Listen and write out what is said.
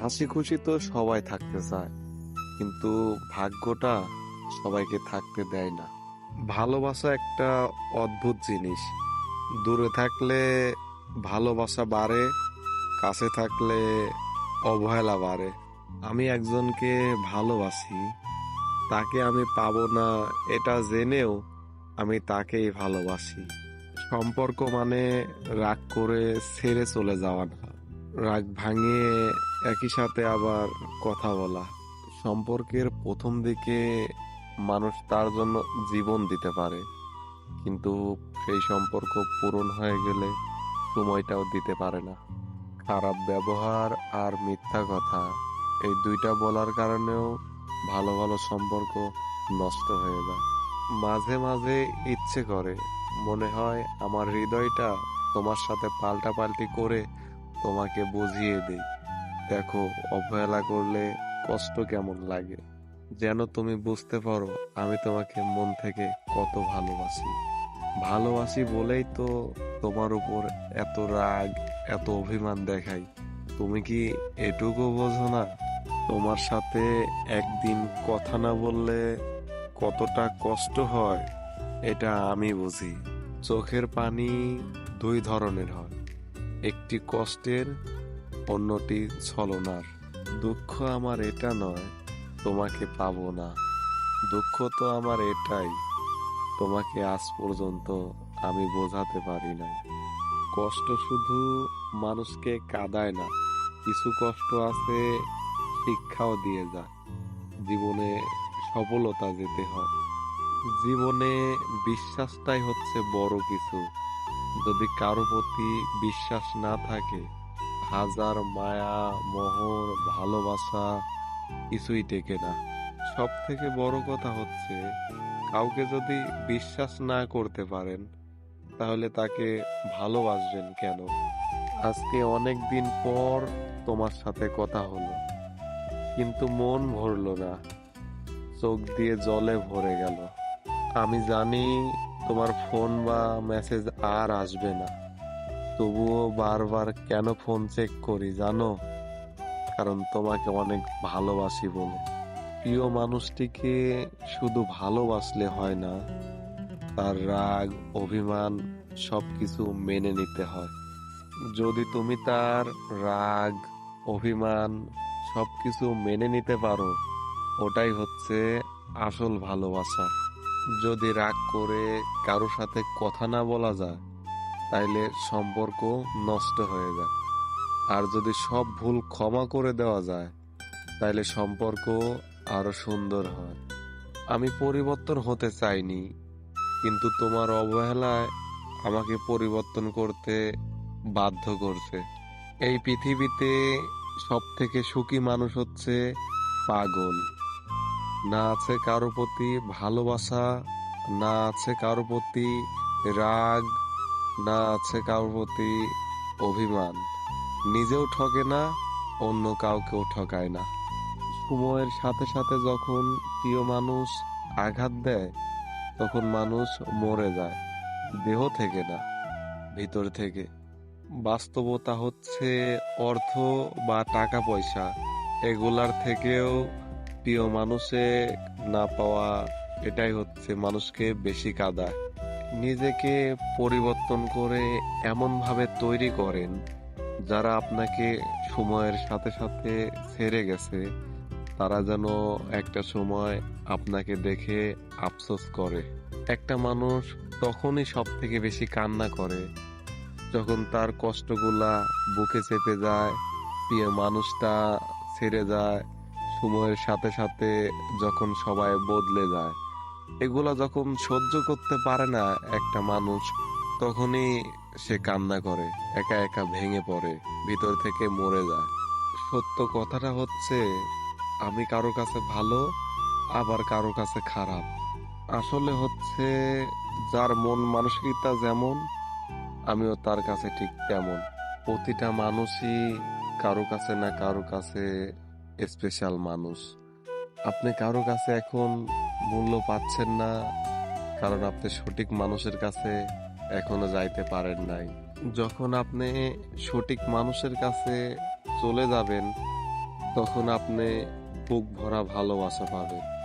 হাসি খুশি তো সবাই থাকতে চায়, কিন্তু ভাগ্যটা সবাইকে থাকতে দেয় না। ভালোবাসা একটা অদ্ভুত জিনিস। দূরে থাকলে ভালোবাসা বাড়ে, কাছে থাকলে অবহেলা বাড়ে। আমি একজনকে ভালোবাসি, তাকে আমি পাবো না, এটা জেনেও আমি তাকেই ভালোবাসি। সম্পর্ক মানে রাগ করে ছেড়ে চলে যাওয়া না রাগ ভাঙিয়ে একই সাথে আবার কথা বলা। সম্পর্কের প্রথম দিকে মানুষ তার জন্য জীবন দিতে পারে, কিন্তু সেই সম্পর্ক পূরণ হয়ে গেলে সময়টাও দিতে পারে না। খারাপ ব্যবহার আর মিথ্যা কথা, এই দুইটা বলার কারণেও ভালো ভালো সম্পর্ক নষ্ট হয়ে যায়। মাঝে মাঝে ইচ্ছে করে, মনে হয় আমার হৃদয়টা তোমার সাথে পাল্টাপাল্টি করে তোমাকে বুঝিয়ে দেই। দেখো, অবহেলা করলে কষ্ট কেমন লাগে? যেন তুমি বুঝতে পারো, আমি তোমাকে মন থেকে কত ভালোবাসি। ভালোবাসি বলেই তো তোমার উপর এত রাগ, এত অভিমান দেখাই। তুমি কি এটুকু বোঝো না? তোমার সাথে একদিন কথা না বললে কতটা কষ্ট হয়, এটা আমি বুঝি। চোখের পানি দুই ধরনের হয়। একটি কষ্টের, অন্যটি ছলনার। দুঃখ আমার এটা নয়, তোমাকে পাবো না। দুঃখ তো আমার এটাই, তোমাকে আজ পর্যন্ত আমি বোঝাতে পারি নাই। কষ্ট শুধু মানুষকে কাঁদায় না, কিছু কষ্ট আছে, শিক্ষাও দিয়ে যায়। জীবনে সফলতা যেতে হয়। জীবনে বিশ্বাসটাই হচ্ছে বড় কিছু। যদি কারও প্রতি বিশ্বাস না থাকে, হাজার মায়া, মোহর, ভালোবাসা কিছুই টেকে না। সব থেকে বড় কথা হচ্ছে, কাউকে যদি বিশ্বাস না করতে পারেন, তাহলে তাকে ভালোবাসবেন কেন? আজকে অনেক দিন পর তোমার সাথে কথা হলো, কিন্তু মন ভরল না। চোখ দিয়ে জলে ভরে গেল। আমি জানি তোমার ফোন বা মেসেজ আর আসবে না। তবুও বারবার কেন ফোন চেক করি জানো? কারণ তোমাকে অনেক ভালোবাসি বলে। প্রিয় মানুষটিকে শুধু ভালোবাসলে হয় না, তার রাগ, অভিমান সবকিছু মেনে নিতে হয়। যদি তুমি তার রাগ, অভিমান সবকিছু মেনে নিতে পারো, ওটাই হচ্ছে আসল ভালোবাসা। যদি রাগ করে কারও সাথে কথা না বলা যায়, তাইলে সম্পর্ক নষ্ট হয়ে যায়। আর যদি সব ভুল ক্ষমা করে দেওয়া যায়, তাইলে সম্পর্ক আরও সুন্দর হয়। আমি পরিবর্তন হতে চাইনি, কিন্তু তোমার অবহেলায় আমাকে পরিবর্তন করতে বাধ্য করছে। এই পৃথিবীতে সব থেকে সুখী মানুষ হচ্ছে পাগল। না আছে কারও প্রতি ভালোবাসা, না আছে কারও প্রতি রাগ, না আছে কারও প্রতি অভিমান। নিজেও ঠকে না, অন্য কাউকেও ঠকায় না। সময়ের সাথে সাথে যখন প্রিয় মানুষ আঘাত দেয়, তখন মানুষ মরে যায়। দেহ থেকে না, ভিতর থেকে। বাস্তবতা হচ্ছে অর্থ বা টাকা পয়সা এগুলার থেকেও প্রিয় মানুষে না পাওয়া এটাই হচ্ছে মানুষকে বেশি কাঁদায় নিজেকে পরিবর্তন করে এমনভাবে তৈরি করেন যারা আপনাকে সময়ের সাথে সাথে ছেড়ে গেছে। তারা যেন একটা সময় আপনাকে দেখে আফসোস করে। একটা মানুষ তখনই সব থেকে বেশি কান্না করে যখন তার কষ্টগুলা বুকে চেপে যায়, প্রিয় মানুষটা ছেড়ে যায় সময়ের সাথে সাথে যখন সবাই বদলে যায়, এগুলা যখন সহ্য করতে পারে না একটা মানুষ, তখনই সে কান্না করে, একা একা ভেঙে পড়ে, ভিতর থেকে মরে যায়। সত্য কথাটা হচ্ছে, আমি কারও কাছে ভালো, আবার কারও কাছে খারাপ। আসলে হচ্ছে, যার মন মানসিকতা যেমন, আমিও তার কাছে ঠিক তেমন। প্রতিটা মানুষই কারও কাছে না কারও কাছে স্পেশাল মানুষ। আপনি কারও কাছে এখন মূল্য পাচ্ছেন না, কারণ আপনি সঠিক মানুষের কাছে এখনও যাইতে পারেন নাই। যখন আপনি সঠিক মানুষের কাছে চলে যাবেন, তখন আপনি বুক ভরা ভালোবাসা পাবেন।